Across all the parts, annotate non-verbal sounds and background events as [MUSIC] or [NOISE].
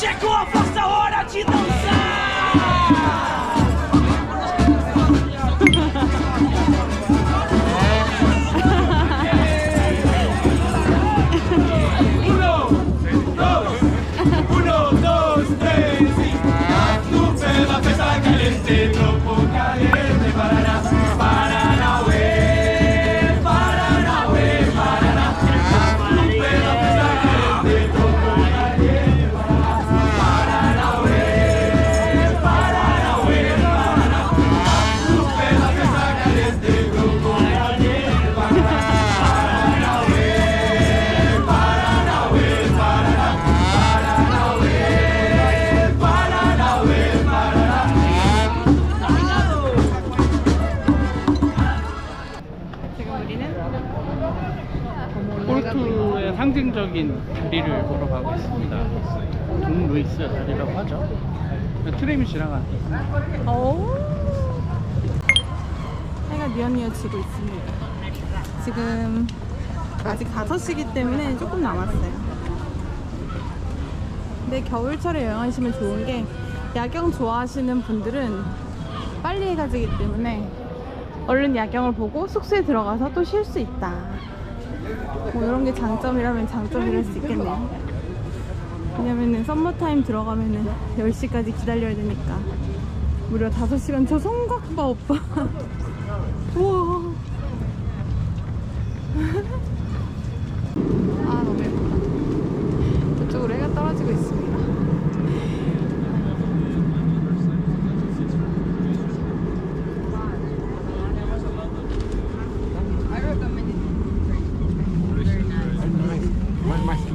chegou a vossa hora de dançar! 상징적인 다리를 보러 가고 있습니다. 동 루이스 다리라고 하죠. 트램이 지나가는. 오 해가 뉘엿뉘엿 지고 있습니다. 지금 아직 5시기 때문에 조금 남았어요. 근데 겨울철에 여행하시면 좋은 게 야경 좋아하시는 분들은 빨리 해가 지기 때문에 얼른 야경을 보고 숙소에 들어가서 또 쉴 수 있다. 뭐 이런 게 장점이라면 장점이랄 수 있겠네요. 왜냐면은 썸머타임 들어가면은 10시까지 기다려야 되니까. 무려 5시간 저봐 오빠 우와 [LAUGHS] 아 너무 예쁘다 저쪽으로 해가 떨어지고 있습니다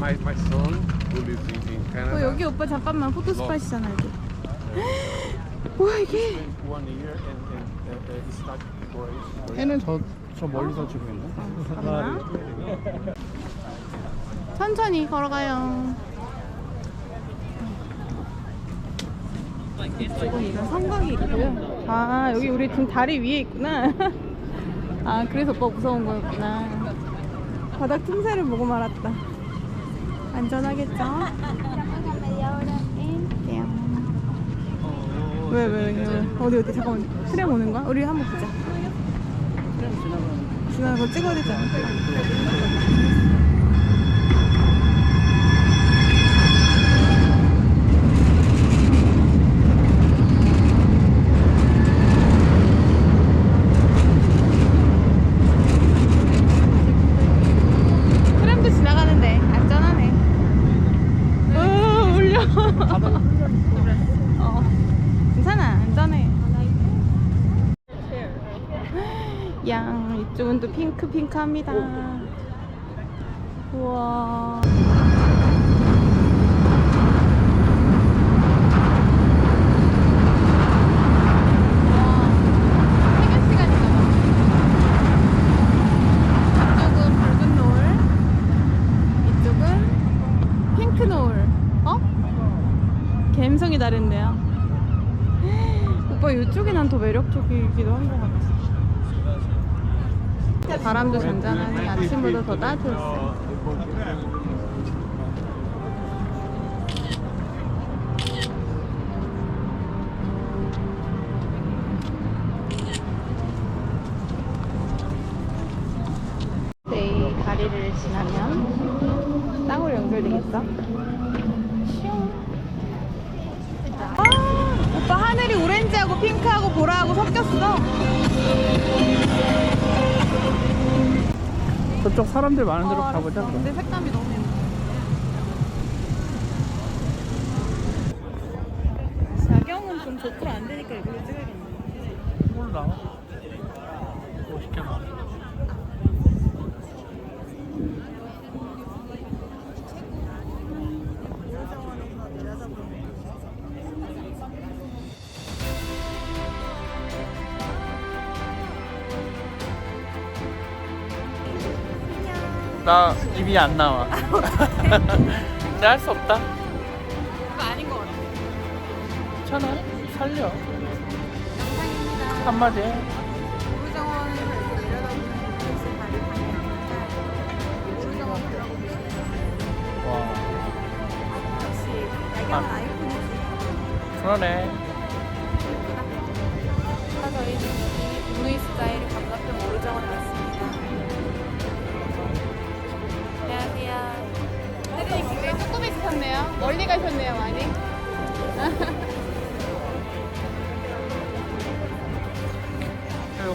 My, my, son who lives in, in 어, Canada. 여기 오빠 잠깐만 포토 스팟이잖아 여기. [GASPS] 뭐야 이게. One year and, and, and, and it's not for it. 해는 저, 저 멀리서 지고 있네. [LAUGHS] 잠깐만. 천천히 걸어가요. 이런 성곽이 있고요 아 여기 우리 지금 다리 위에 있구나. [LAUGHS] 아 그래서 오빠 무서운 거였구나. 바닥 틈새를 보고 말았다 안전하겠죠? 왜, 왜, 왜, 왜? 어디, 어디, 잠깐만. 트램 오는 거야? 우리 한번 보자. 트램 지나가는. 지나가 거 찍어야 되지 않을까? 트램도 지나가는데 안전하네. 괜찮아, 안전해. 양 이쪽은 또 핑크 핑크합니다. 우와. 해결 시간인가 봐. 이쪽은 붉은 노을, 이쪽은 핑크 노을. 어? 다른데요. [GASPS] 오빠 이쪽이 난 더 매력적이기도 한 것 같아. 바람도 잔잔하니 아침보다 더 따뜻했어. 저쪽 사람들 많은 데로 어, 가보자. 그럼. 근데 색감이 너무 예뻐. 자경은 좀 좋고 안 되니까 이걸로 찍어야겠네. 몰라. 멋있게 나. 나 입이 안 나와. [LAUGHS] 근데 할 수 없다. 그거 아닌 것 같아. 괜찮아. 살려. 한마디 해. 밟고 내려다보는 곳을. 와. 역시 이건 아이폰이지. 그러네.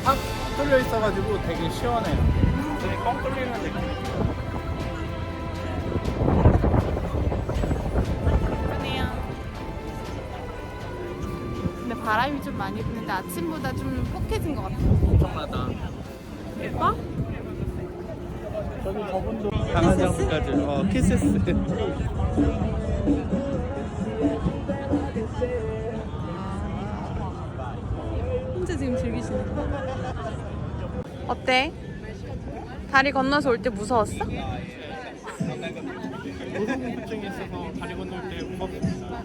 확 뚫려 있어가지고 되게 시원해요. 눈이 뻥 뚫리는 느낌. 그러네요. 근데 바람이 좀 많이 부는데 아침보다 좀 폭해진 것 같아요. 엄청나다. 예뻐? 저기 저분도 강아지 한까지 어 키세스. [LAUGHS] 즐기시는 거. 어때? 다리 건너서 올 때 무서웠어? 고소공포증이 있어서 다리 건널 때 무섭습니다.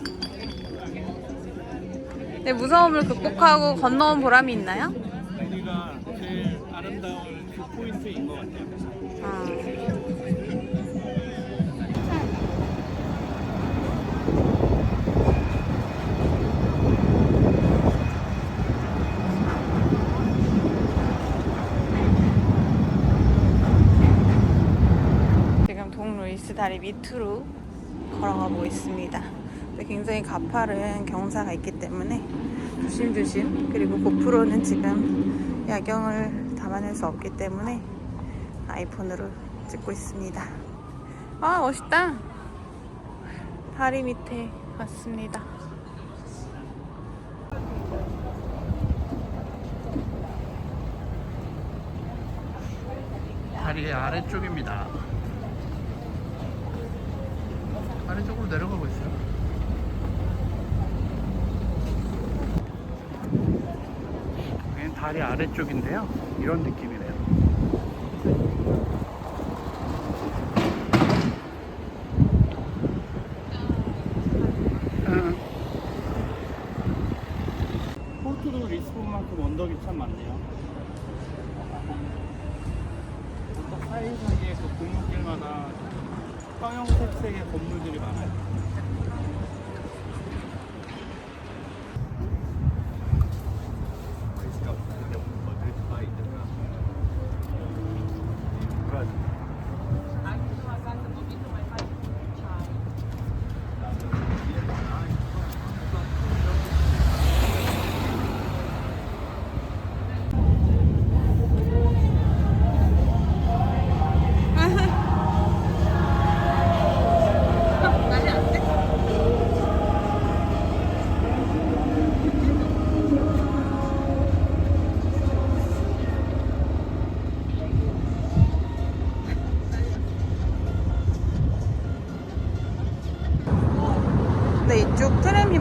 내 무서움을 극복하고 건너온 보람이 있나요? 우리가 제일 아름다운 그 포인트인 것 같아요. 아. 지금 동루이스 다리 밑으로 걸어가고 있습니다. 굉장히 가파른 경사가 있기 때문에 조심조심 그리고 고프로는 지금 야경을 담아낼 수 없기 때문에 아이폰으로 찍고 있습니다. 아 멋있다. 다리 밑에 왔습니다. 다리의 아래쪽입니다. 아래쪽으로 내려가고 있어요. 여기는 다리 아래쪽인데요. 이런 느낌이네요.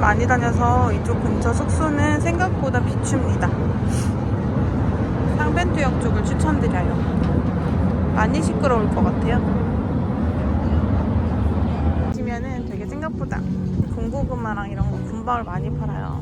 많이 다녀서 이쪽 근처 숙소는 생각보다 비춥니다. 상벤투역 쪽을 추천드려요. 많이 시끄러울 것 같아요. 보시면은 되게 생각보다 군고구마랑 이런 거 군밥을 많이 팔아요.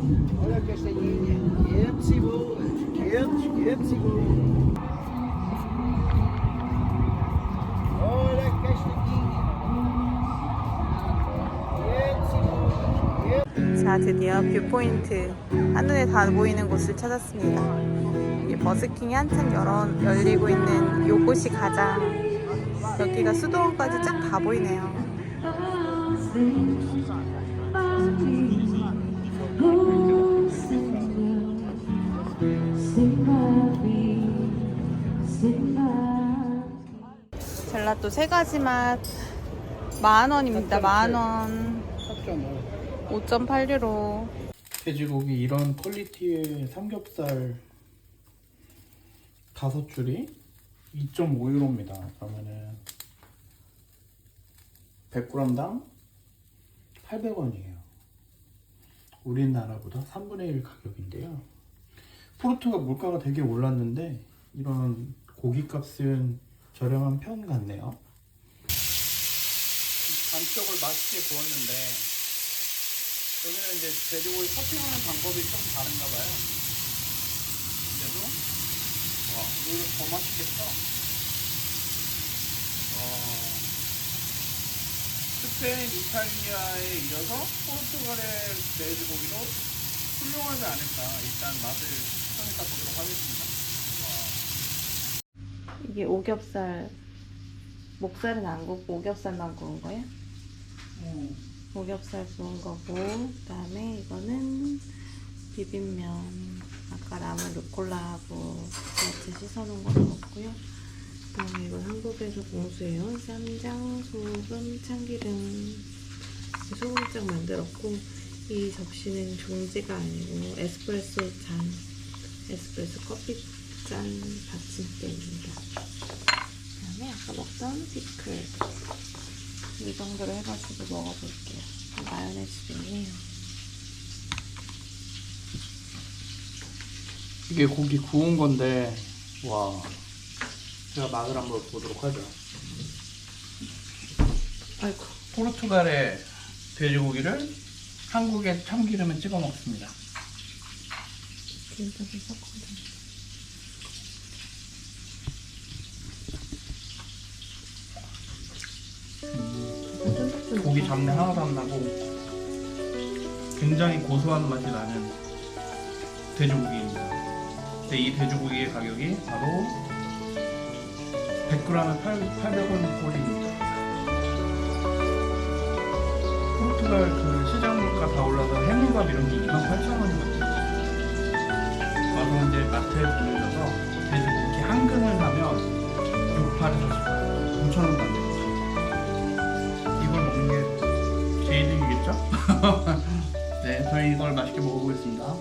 자, 드디어 뷰포인트 한눈에 다 보이는 곳을 찾았습니다. 여기 버스킹이 한참 열어, 열리고 있는 요곳이 가장 여기가 수도원까지 쫙 다 보이네요. 젤라또 세 가지 맛 만 원입니다. 만 원. 4.5. 5.8유로. 돼지고기 이런 퀄리티의 삼겹살 다섯 줄이 2.5유로입니다. 그러면은 100g당 800원이에요. 우리나라보다 3분의 1 가격인데요. 포르투가 물가가 되게 올랐는데 이런 고기값은 저렴한 편 같네요. 반쪽을 맛있게 구웠는데 여기는 이제 돼지고기 커팅하는 방법이 좀 다른가 봐요. 근데도 와 오히려 더 맛있겠어. 와 스페인, 이탈리아에 이어서 포르투갈의 돼지고기도 훌륭하지 않을까. 일단 맛을 평가 보도록 하겠습니다. 이게 오겹살 목살은 안 굽고 오겹살만 구운 거야? 오겹살 구운 거고 그 다음에 이거는 비빔면 아까 라면 루꼴라하고 야채 씻어놓은 거 넣었고요. 그다음에 이건 한국에서 공수해온 쌈장, 소금, 참기름. 소금장 만들었고 이 접시는 종지가 아니고 에스프레소 잔 에스프레소 커피 잔 받침대입니다. 그 다음에 아까 먹던 피클 이 정도로 해가지고 먹어볼게요. 마요네즈도 있네요. 이게 고기 구운 건데, 와. 제가 맛을 한번 보도록 하죠. 아이고. 포르투갈의 돼지고기를 한국의 참기름에 찍어 먹습니다. 기름도 좀 섞어야 음. 고기 잡내 하나도 안 나고 굉장히 고소한 맛이 나는 돼지고기입니다. 근데 이 돼지고기의 가격이 바로 100g에 800원 꼴입니다. 포르투갈 그 시장 물가 다 올라서 해물밥 이런 게 28,000원이거든요. 와서 이제 마트에 줘서 돼지고기 한 근을 사면 6팔에서 18, 5,000원 이걸 맛있게 먹어보겠습니다.